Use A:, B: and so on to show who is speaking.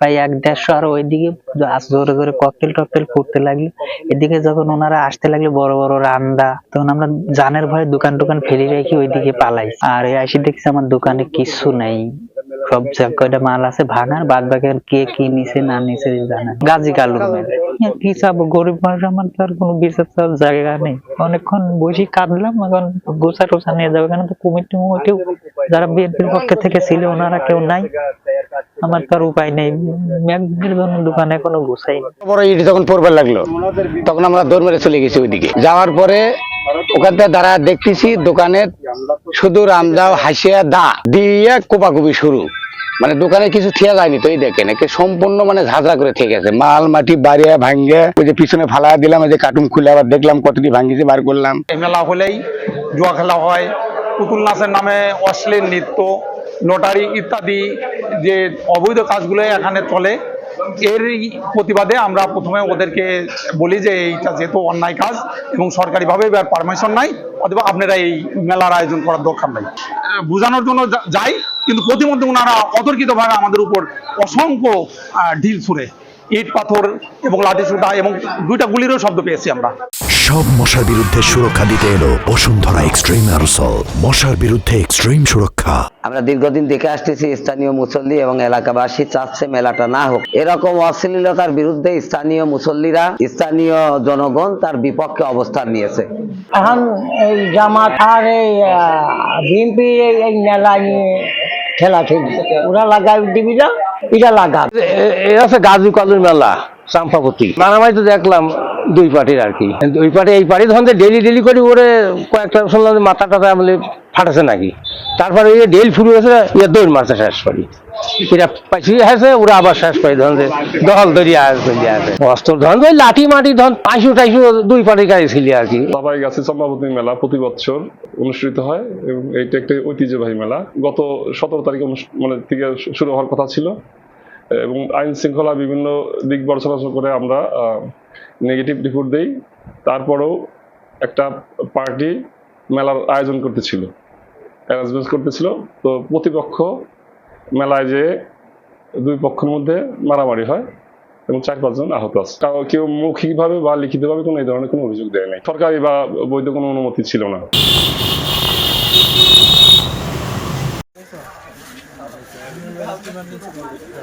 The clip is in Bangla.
A: প্রায় এক দেড়শো আর ওইদিকে জোরে জোরে ককটেল টকটেল ফুটতে লাগল। এদিকে যখন ওনারা আসতে লাগল বড় বড় রান্দা, তখন আমরা জানের ভয়ে দোকান টোকান ফেলে রেখে ওইদিকে পালাই আর আসি দেখছি আমার দোকানে কিছু নেই। সব কয়টা মাল আছে ভাঙার বাদ বাকি কে কি নিছে না নিছে জানা গাজী মেল কি চাবো, গরিব মানুষ, আমার তো আর কোনো বিচার জায়গা নেই। অনেকক্ষণ বসে কাঁদলাম, এখন গোসা টোসা নিয়ে যাবে কেন? তো কমিটি মমিটিও যারা বিএনপির পক্ষে থেকে ছিল, ওনারা কেউ নাই। আমার তো আর উপায় নেই। দোকানে এখনও গুছাইনি
B: বড় ইট যখন পড়বার লাগল তখন আমরা দৌড় মেরে চলে গেছি ওইদিকে। যাওয়ার পরে ওখান থেকে দাঁড়া দেখতেছি দোকানে শুধু রামদাও হাসিয়া দা দিয়ে কোপাকুপি শুরু। মানে দোকানে কিছু থিয়া যায়নি তো এই দেখেন একে সম্পূর্ণ মানে ঝাঁঝরা করে থেকে গেছে। মাল মাটি বাড়িয়া ভাঙ্গে ওই যে পিছনে ফালা দিলাম ওই যে কার্টুন খুলে আবার দেখলাম কতটি ভাঙ্গিছে বার করলাম।
C: এই মেলা হলেই জুয়া খেলা হয়। পুতুল নাচের নামে অশ্লীল নৃত্য লটারি ইত্যাদি যে অবৈধ কাজগুলো এখানে চলে, এর প্রতিবাদে আমরা প্রথমে ওদেরকে বলি যে এইটা যেহেতু অন্যায় কাজ এবং সরকারিভাবে এবার পারমিশন নাই, অথবা আপনারা এই মেলার আয়োজন করার দরকার নাই। বোঝানোর জন্য যাই, কিন্তু প্রতিমধ্যে ওনারা অতর্কিতভাবে আমাদের উপর অসংখ্য ঢিল ছুড়ে। ইট পাথর এবং লাঠি সুটা এবং দুইটা গুলিরও শব্দ পেয়েছি আমরা।
D: সব মশার বিরুদ্ধে সুরক্ষা দিতে এলো বসুন্ধরা এক্সট্রিম অ্যারোসল। মশার বিরুদ্ধে এক্সট্রিম সুরক্ষা।
E: আমরা দীর্ঘদিন দেখে আসতেছি স্থানীয় মুসল্লি এবং এলাকাবাসী চাচ্ছে মেলাটা না হোক। এরকম অশ্লীলতার বিরুদ্ধে স্থানীয় মুসল্লিরা স্থানীয় জনগণ তার বিপক্ষে অবস্থান নিয়েছে।
F: এখন এই জামাত আর এই বিএনপি এই মেলা নিয়ে খেলা চলছে ওরা লাগাই দিবি না? এটা লাগা
G: এটা হচ্ছে গাজী কালুর মেলা চাম্পাবতী মারামারি তো দেখলাম দুই পার্টির আর কি। দুই পার্টি এই পার্টি ডেলি ডেলি করে ওরে কয়েকটা শুনলাম মাথা টাথা আমলে ফাটাছে নাকি। তারপরে এই ডেল শুরু হয়েছে ইয়ে দৌড় মারছে শেষ পারি এরা পাইছি আছে ওরা আবার শেষ ধরুন যে আছে অস্ত্র ধরুন ওই লাঠি মাটি ধরুন পাইশু টাইশু দুই পার্টির গাড়ি ছিল আর কি।
H: সবাই গাছে চম্পাবতী মেলা প্রতি বছর অনুষ্ঠিত হয় এবং এইটা একটা ঐতিহ্যবাহী মেলা। গত সতেরো তারিখে মানে থেকে শুরু হওয়ার কথা ছিল। এবং আইন শৃঙ্খলা বিভিন্ন দিক পর্যালোচনা করে আমরা নেগেটিভ রিপোর্ট দেই। তারপরেও একটা পার্টি মেলার আয়োজন করতেছিল অ্যারেঞ্জমেন্ট করতেছিল। তো প্রতিপক্ষ মেলায় যে দুই পক্ষের মধ্যে মারামারি হয় এবং চার পাঁচজন আহত আছে। কেউ মৌখিকভাবে বা লিখিতভাবে কোনো এই ধরনের কোনো অভিযোগ দেয় নাই। সরকারি বা বৈধ কোনো অনুমতি ছিল না।